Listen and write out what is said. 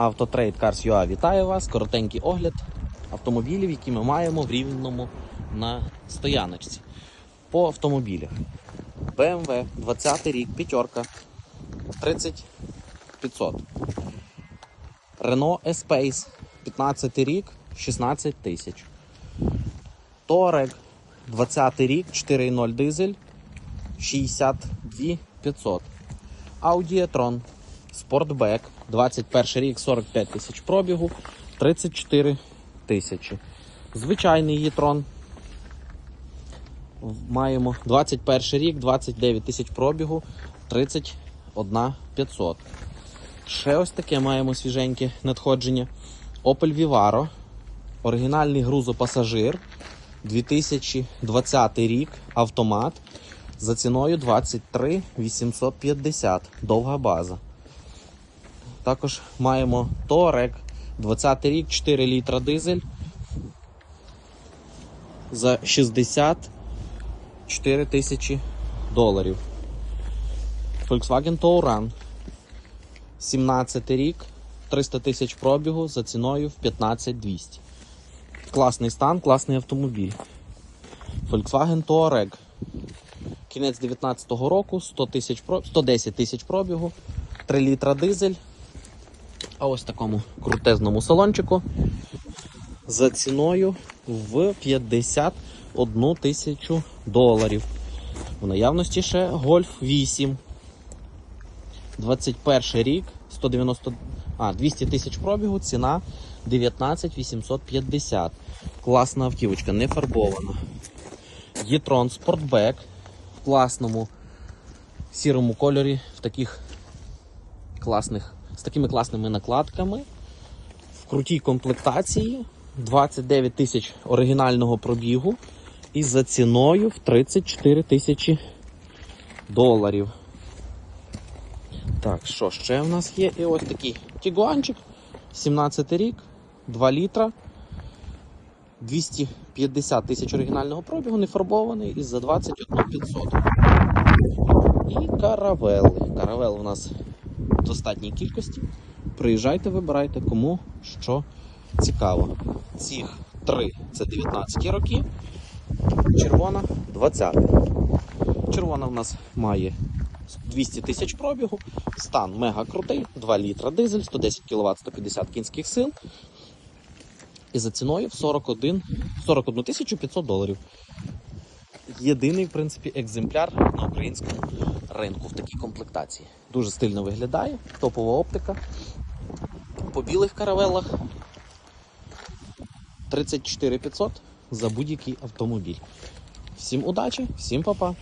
Автотрейд Cars.ua вітає вас. Коротенький огляд автомобілів, які ми маємо в рівному на стояночці. По автомобілях. BMW 20 рік, п'ятерка 30500. Renault Espace 15 рік, 16 тисяч. Touareg 20 рік, 4.0 дизель, 62 500. Audi e-tron Sportback 21 рік, 45 тисяч пробігу, 34 тисячі. Звичайний e-tron маємо 21 рік, 29 тисяч пробігу, 31 500. Ще ось таке маємо свіженьке надходження. Opel Vivaro. Оригінальний грузопасажир. 2020 рік. Автомат. За ціною 23 850. Довга база. Також маємо Touareg. 20 рік, 4 літра дизель. За 64 тисячі доларів. Volkswagen Touran. 17 рік, 300 тисяч пробігу за ціною в 15200. Класний стан, класний автомобіль. Volkswagen Touareg. Кінець 2019 року, 100 тисяч про- 110 тисяч пробігу, 3 літра дизель. А ось такому крутезному салончику за ціною в 51 тисячу доларів. В наявності ще Golf 8. 21 рік, 190, а, 200 тисяч пробігу, ціна 19 850. Класна автівочка, не фарбована. Єтрон Спортбек в класному сірому кольорі, в таких класних, з такими класними накладками, в крутій комплектації, 29 тисяч оригінального пробігу і за ціною в 34 тисячі доларів. Так, що ще в нас є? І ось такий тігуанчик, 17 рік, 2 літра, 250 тисяч оригінального пробігу, не фарбований і за 21 500. І каравели. Каравел у нас достатній кількості. Приїжджайте, вибирайте, кому що цікаво. Цих три це 19 роки, червона 20. Червона в нас має 200 тисяч пробігу, стан мега крутий, 2 літра дизель, 110 кВт, 150 кінських сил. І за ціною в 41, 41 500 доларів. Єдиний, в принципі, екземпляр на українському ринку в такій комплектації. Дуже стильно виглядає, топова оптика. По білих каравелах 34 500 за будь-який автомобіль. Всім удачі, всім па-па!